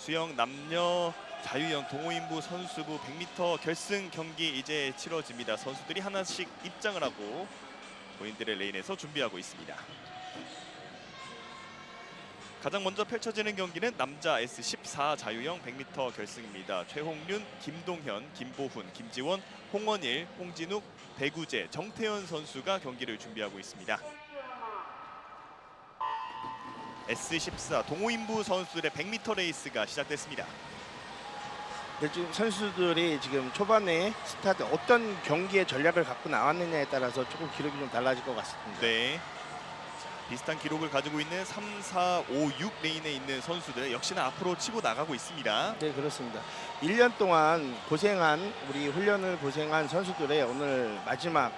수영 남녀 자유형 동호인부 선수부 100m 결승 경기 이제 치러집니다. 선수들이 하나씩 입장을 하고 본인들의 레인에서 준비하고 있습니다. 가장 먼저 펼쳐지는 경기는 남자 S14 자유형 100m 결승입니다. 최홍륜, 김동현, 김보훈, 김지원, 홍원일, 홍진욱, 배구재, 정태현 선수가 경기를 준비하고 있습니다. S14 동호인부 선수들의 100m 레이스가 시작됐습니다. 네, 지금 선수들이 지금 초반에 스타트 어떤 경기의 전략을 갖고 나왔느냐에 따라서 조금 기록이 좀 달라질 것 같습니다. 네. 자, 비슷한 기록을 가지고 있는 3, 4, 5, 6 레인에 있는 선수들 역시나 앞으로 치고 나가고 있습니다. 네, 그렇습니다. 1년 동안 고생한 우리 훈련을 고생한 선수들의 오늘 마지막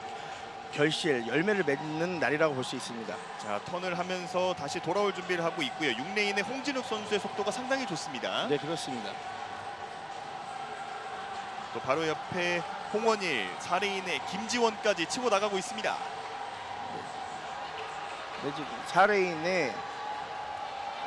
결실 열매를 맺는 날이라고 볼 수 있습니다. 자, 턴을 하면서 다시 돌아올 준비를 하고 있고요. 6레인의 홍진욱 선수의 속도가 상당히 좋습니다. 네, 그렇습니다. 또 바로 옆에 홍원일, 4레인의 김지원까지 치고 나가고 있습니다. 네, 지금 4레인에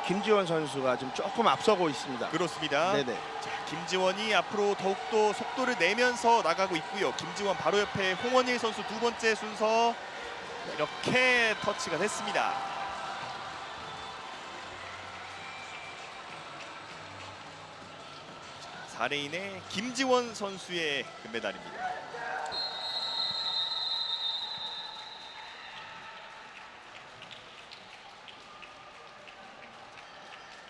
김지원 선수가 지금 조금 앞서고 있습니다. 그렇습니다. 네네. 자, 김지원이 앞으로 더욱더 속도를 내면서 나가고 있고요. 김지원 바로 옆에 홍원일 선수 두 번째 순서 이렇게 터치가 됐습니다. 자, 4레인의 김지원 선수의 금메달입니다.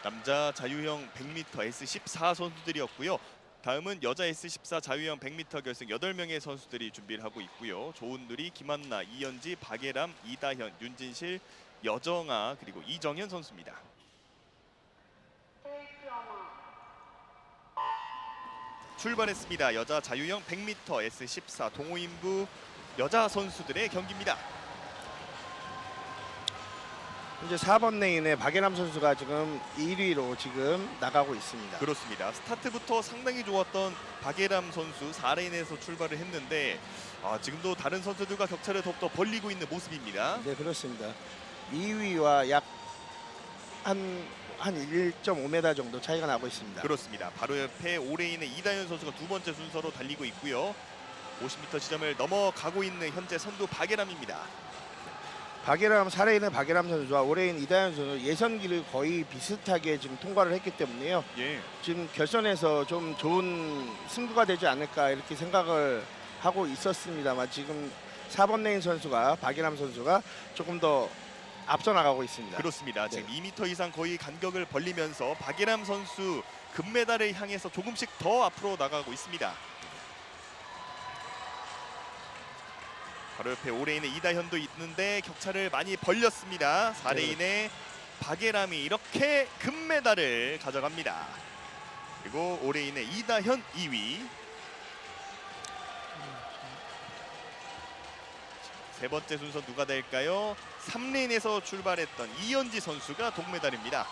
남자 자유형 100m S14 선수들이었고요. 다음은 여자 S14 자유형 100m 결승 8명의 선수들이 준비를 하고 있고요. 조은누리, 김한나, 이현지, 박예람, 이다현, 윤진실, 여정아 그리고 이정현 선수입니다. 출발했습니다. 여자 자유형 100m S14 동호인부 여자 선수들의 경기입니다. 이제 4번 레인에 박예남 선수가 지금 1위로 지금 나가고 있습니다. 그렇습니다. 스타트부터 상당히 좋았던 박예람 선수 4레인에서 출발을 했는데 아, 지금도 다른 선수들과 격차를 더욱더 벌리고 있는 모습입니다. 네, 그렇습니다. 2위와 약 한 한 1.5m 정도 차이가 나고 있습니다. 그렇습니다. 바로 옆에 5레인의 이다현 선수가 두 번째 순서로 달리고 있고요. 50m 지점을 넘어가고 있는 현재 선두 박예람입니다. 박예람 4레인의 박예람 선수와 5레인 이다현 선수 예선기를 거의 비슷하게 지금 통과를 했기 때문에요. 예. 지금 결선에서 좀 좋은 승부가 되지 않을까 이렇게 생각을 하고 있었습니다만 지금 4번 레인 선수가 박예람 선수가 조금 더 앞서 나가고 있습니다. 그렇습니다. 네. 지금 2m 이상 거의 간격을 벌리면서 박예람 선수 금메달을 향해서 조금씩 더 앞으로 나가고 있습니다. 바로 옆에 5레인의 이다현도 있는데 격차를 많이 벌렸습니다. 4레인의 박예람이 이렇게 금메달을 가져갑니다. 그리고 5레인의 이다현 2위. 세 번째 순서 누가 될까요? 3레인에서 출발했던 이현지 선수가 동메달입니다.